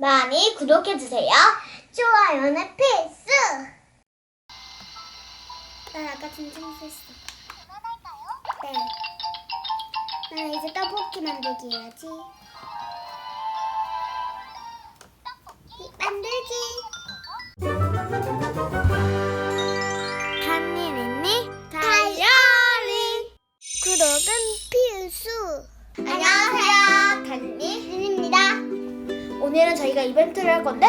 많이 구독해주세요. 좋아요는 필수! 난 아까 진정했어. 네. 나 이제 떡볶이 만들기 해야지. 만들기. 저희가 이벤트를 할 건데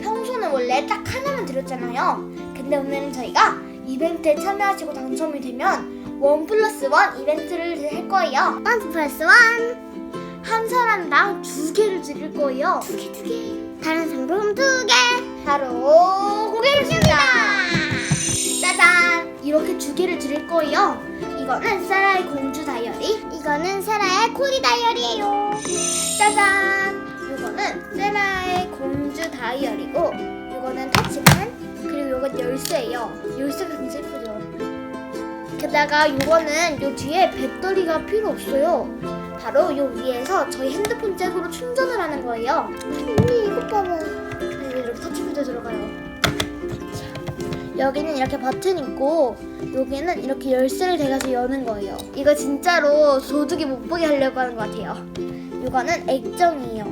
평소는 원래 딱 하나만 드렸잖아요. 근데 오늘은 저희가 이벤트에 참여하시고 당첨이 되면 원 플러스 원 이벤트를 할 거예요. 원 플러스 원. 한 사람당 두 개를 드릴 거예요. 두 개, 두 개. 다른 상품 두 개. 바로 고개입니다. 짜잔! 이렇게 두 개를 드릴 거예요. 이거는 사라의 공주 다이어리. 이거는 사라의 코디 다이어리예요. 짜잔! 이거는 세라의 공주 다이어리고 이거는 터치펜 그리고 이건 열쇠예요. 열쇠가 굉장히 예쁘죠? 게다가 이거는 요 뒤에 배터리가 필요 없어요. 바로 요 위에서 저희 핸드폰 잭으로 충전을 하는 거예요. 언니 이거 봐봐. 이렇게 터치펜도 들어가요. 여기는 이렇게 버튼 있고 여기는 이렇게 열쇠를 대가지고 여는 거예요. 이거 진짜로 도둑이 못 보게 하려고 하는 것 같아요. 이거는 액정이에요.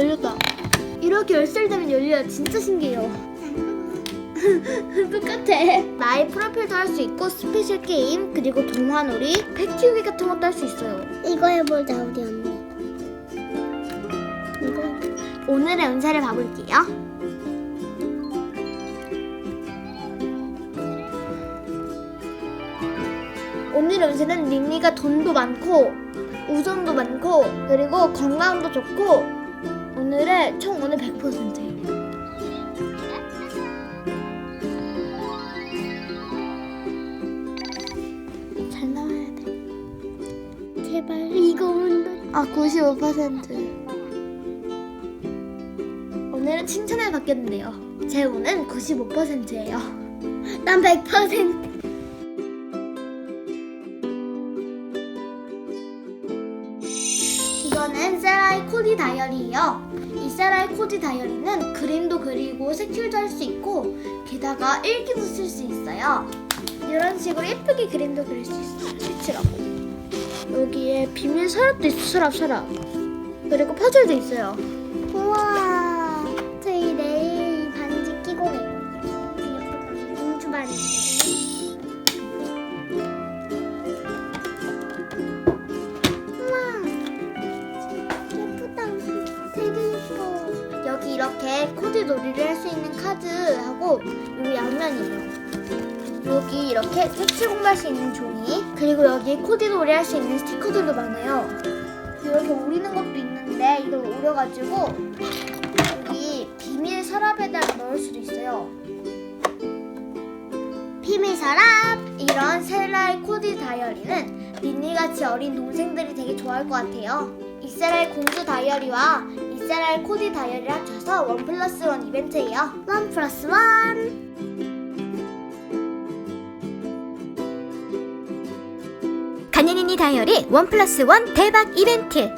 열렸다. 이렇게 열쇠를 대면 열려요. 진짜 신기해요. 똑같아. 나의 프로필도 할 수 있고 스페셜 게임 그리고 동화놀이, 팩 키우기 같은 것도 할 수 있어요. 이거 해보자 우리 언니. 이거 오늘의 운세를 봐볼게요. 오늘의 운세는 린니가 돈도 많고 우정도 많고 그리고 건강도 좋고 오늘의 총 오늘 100%예요. 잘 나와야 돼. 제발 이거 온다. 아, 95%. 오늘은 칭찬을 받겠는데요. 제 운은 95%예요. 난 100%. 이거는 세라의 코디 다이어리예요. 이 세라의 코디 다이어리는 그림도 그리고 색칠도 할 수 있고 게다가 일기도 쓸 수 있어요. 이런 식으로 예쁘게 그림도 그릴 수 있어요. 색칠하고. 여기에 비밀 서랍도 있어, 서랍, 서랍. 그리고 퍼즐도 있어요. 우와. 저희 내일 이 반지 끼고 갈 거예요. 공주 반지. 여기 이렇게 코드 놀이를 할 수 있는 카드하고 여기 양면이에요. 여기 이렇게 색칠 공부할 수 있는 종이 그리고 여기 코디 놀이 할 수 있는 스티커들도 많아요. 이렇게 오리는 것도 있는데 이걸 오려가지고 여기 비밀 서랍에다가 넣을 수도 있어요. 비밀 서랍. 이런 셀라의 코디 다이어리는 린니같이 어린 동생들이 되게 좋아할 것 같아요. 이세라의 공주 다이어리와 이세라의 코디 다이어리를 합쳐서 원 플러스 원 이벤트예요. 원 플러스 원. 간이니니 다이어리 원 플러스 원 대박 이벤트.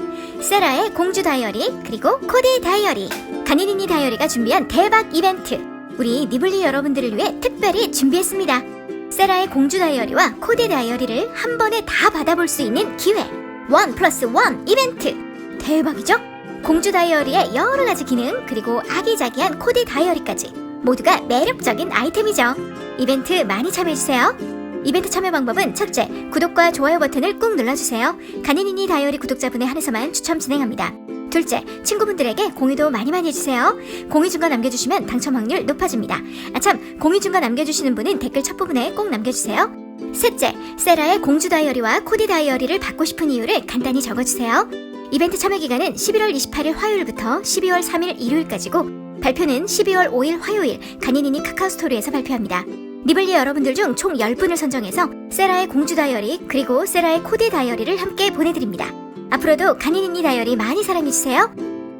세라의 공주 다이어리 그리고 코디 다이어리. 간이니니 다이어리가 준비한 대박 이벤트. 우리 니블리 여러분들을 위해 특별히 준비했습니다. 세라의 공주 다이어리와 코디 다이어리를 한 번에 다 받아볼 수 있는 기회. 원 플러스 원 이벤트 대박이죠? 공주 다이어리의 여러 가지 기능 그리고 아기자기한 코디 다이어리까지 모두가 매력적인 아이템이죠 이벤트 많이 참여해주세요 이벤트 참여 방법은 첫째, 구독과 좋아요 버튼을 꾹 눌러주세요. 간이니니 다이어리 구독자분에 한해서만 추첨 진행합니다. 둘째, 친구분들에게 공유도 많이 많이 해주세요. 공유중과 남겨주시면 당첨 확률 높아집니다. 아참, 공유중과 남겨주시는 분은 댓글 첫 부분에 꼭 남겨주세요. 셋째, 세라의 공주 다이어리와 코디 다이어리를 받고 싶은 이유를 간단히 적어주세요. 이벤트 참여 기간은 11월 28일 화요일부터 12월 3일 일요일까지고 발표는 12월 5일 화요일 간이니니 카카오스토리에서 발표합니다. 니블리 여러분들 중 총 10분을 선정해서 세라의 공주 다이어리 그리고 세라의 코디 다이어리를 함께 보내드립니다. 앞으로도 간이니니 다이어리 많이 사랑해주세요.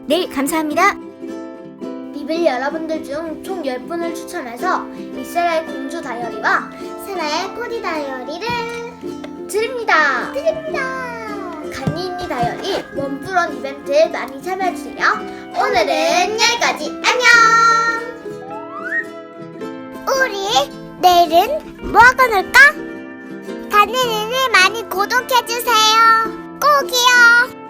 내일 감사합니다. 비밀 여러분들 중 총 10분을 추첨해서 이 세라의 공주 다이어리와 세라의 코디 다이어리를 이벤트입니다. 멍멍이 다이어리 몸부런 이벤트에 많이 참여해주세요. 오늘은 여기까지. 안녕! 우리 내일은 뭐 하고 놀까? 다니는 일 많이 구독해주세요. 꼭이요!